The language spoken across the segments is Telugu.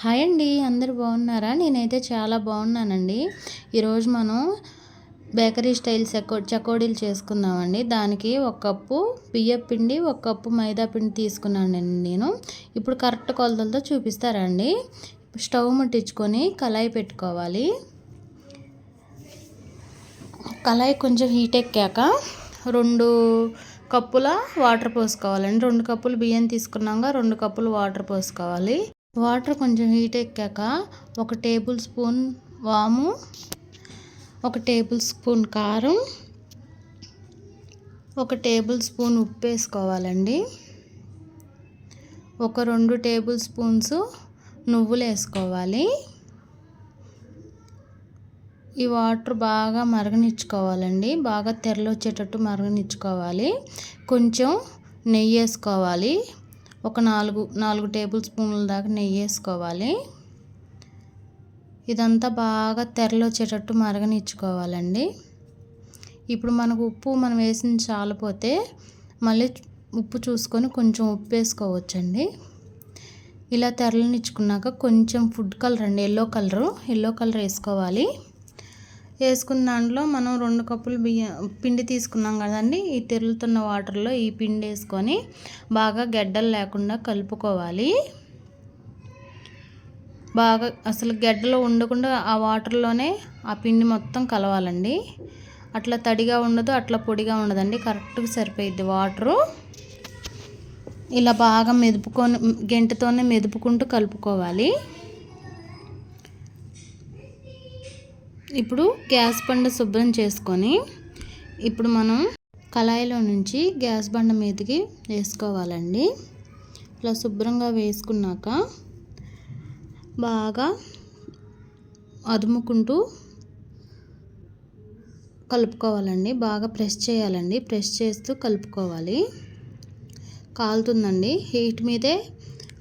హాయ్ అండి అందరు బాగున్నారా? నేనైతే చాలా బాగున్నానండి. ఈరోజు మనం బేకరీ స్టైల్ చకో చకోడీలు చేసుకుందామండి. దానికి ఒక కప్పు బియ్యం పిండి ఒక కప్పు మైదా పిండి తీసుకున్నానండి నేను ఇప్పుడు కరెక్ట్ కొలతలతో చూపిస్తారండి స్టవ్ ముట్టించుకొని కళాయి పెట్టుకోవాలి. కళాయి కొంచెం హీట్ ఎక్కాక రెండు కప్పుల వాటర్ పోసుకోవాలండి. రెండు కప్పులు బియ్యం తీసుకున్నాక రెండు కప్పులు వాటర్ పోసుకోవాలి. వాటర్ కొంచెం హీట్ ఎక్కాక ఒక టేబుల్ స్పూన్ వాము ఒక టేబుల్ స్పూన్ కారం ఒక టేబుల్ స్పూన్ ఉప్పు వేసుకోవాలండి. ఒక రెండు టేబుల్ స్పూన్స్ నువ్వులు వేసుకోవాలి. ఈ వాటర్ బాగా మరగనిచ్చుకోవాలండి. బాగా తెరలు వచ్చేటట్టు మరగనిచ్చుకోవాలి. కొంచెం నెయ్యి వేసుకోవాలి. ఒక నాలుగు నాలుగు టేబుల్ స్పూన్ల దాకా నెయ్యి వేసుకోవాలి. ఇదంతా బాగా తెరలు వచ్చేటట్టు మరగనిచ్చుకోవాలండి. ఇప్పుడు మనకు ఉప్పు మనం వేసిన చాలిపోతే మళ్ళీ ఉప్పు చూసుకొని కొంచెం ఉప్పు వేసుకోవచ్చండి. ఇలా తెరలనిచ్చుకున్నాక కొంచెం ఫుడ్ కలర్ అండి ఎల్లో కలరు ఎల్లో కలర్ వేసుకోవాలి. వేసుకున్న దాంట్లో మనం రెండు కప్పులు బియ్యం పిండి తీసుకున్నాం కదండి. ఈ తెరులుతున్న వాటర్లో ఈ పిండి వేసుకొని బాగా గడ్డలు లేకుండా కలుపుకోవాలి. బాగా అసలు గడ్డలో ఉండకుండా ఆ వాటర్లోనే ఆ పిండి మొత్తం కలవాలండి. అట్లా తడిగా ఉండదు అట్లా పొడిగా ఉండదండి. కరెక్ట్గా సరిపోయిద్ది వాటరు. ఇలా బాగా మెదుపుకొని గెంటతోనే మెదుపుకుంటూ కలుపుకోవాలి. ఇప్పుడు గ్యాస్ బండ శుభ్రం చేసుకొని ఇప్పుడు మనం కళాయిలో నుంచి గ్యాస్ బండ మీదకి వేసుకోవాలండి. ఇలా శుభ్రంగా వేసుకున్నాక బాగా అదుముకుంటూ కలుపుకోవాలండి. బాగా ప్రెస్ చేయాలండి. ప్రెస్ చేస్తూ కలుపుకోవాలి. కాలుతుందండి. హీట్ మీదే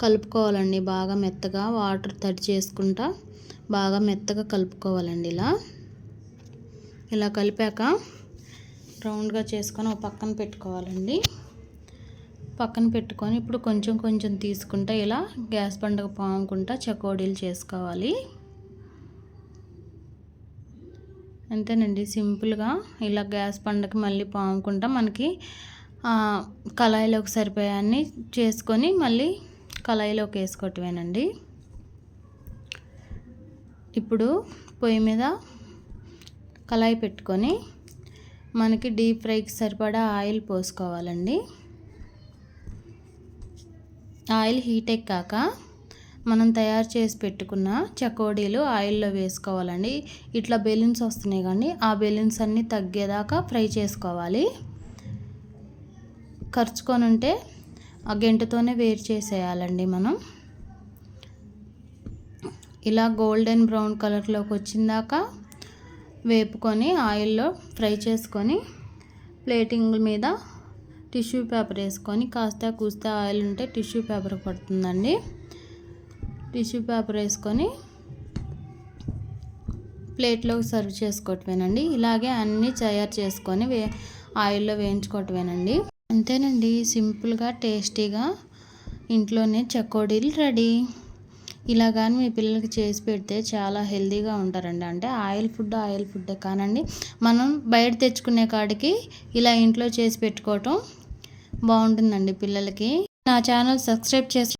కలుపుకోవాలండి. బాగా మెత్తగా వాటర్ తడి చేసుకుంటా బాగా మెత్తగా కలుపుకోవాలండి ఇలా. ఇలా కలిపాక రౌండ్గా చేసుకొని ఒక పక్కన పెట్టుకోవాలండి. పక్కన పెట్టుకొని ఇప్పుడు కొంచెం కొంచెం తీసుకుంటా ఇలా గ్యాస్ పండుగ పాముకుంటా చకోడీలు చేసుకోవాలి. అంతేనండి సింపుల్గా ఇలా గ్యాస్ పండుగ మళ్ళీ పాముకుంటా మనకి కళాయిలోకి సరిపోయాన్ని చేసుకొని మళ్ళీ కళాయిలోకి వేసుకోవటమేనండి. ఇప్పుడు పొయ్యి మీద కళాయి పెట్టుకొని మనకి డీప్ ఫ్రైకి సరిపడా ఆయిల్ పోసుకోవాలండి. ఆయిల్ హీట్ ఎక్కాక మనం తయారు చేసి పెట్టుకున్న చకోడీలు ఆయిల్లో వేసుకోవాలండి. ఇట్లా బెలూన్స్ వస్తున్నాయి కానీ ఆ బెలూన్స్ అన్నీ తగ్గేదాకా ఫ్రై చేసుకోవాలి. ఖర్చుకొని ఉంటే ఆ గెంటతోనే వేరు చేసేయాలండి మనం. ఇలా గోల్డెన్ బ్రౌన్ కలర్లోకి వచ్చిందాక వేపుకొని ఆయిల్లో ఫ్రై చేసుకొని ప్లేటింగ్ మీద టిష్యూ పేపర్ వేసుకొని కాస్త కూస్త ఆయిల్ ఉంటే టిష్యూ పేపర్ పడుతుందండి. టిష్యూ పేపర్ వేసుకొని ప్లేట్లోకి సర్వ్ చేసుకోవటమేనండి. ఇలాగే అన్నీ తయారు చేసుకొని వే ఆయిల్లో వేయించుకోవటమేనండి. అంతేనండి. సింపుల్గా టేస్టీగా ఇంట్లోనే చకోడీలు రెడీ. ఇలా కానీ మీ పిల్లలకి చేసి పెడితే చాలా హెల్తీగా ఉంటారండి. అంటే ఆయిల్ ఫుడ్ ఆయిల్ ఫుడ్ కానండి. మనం బయట తెచ్చుకునే కాడికి ఇలా ఇంట్లో చేసి పెట్టుకోవటం బాగుంటుందండి పిల్లలకి. నా ఛానల్ సబ్స్క్రైబ్ చేసి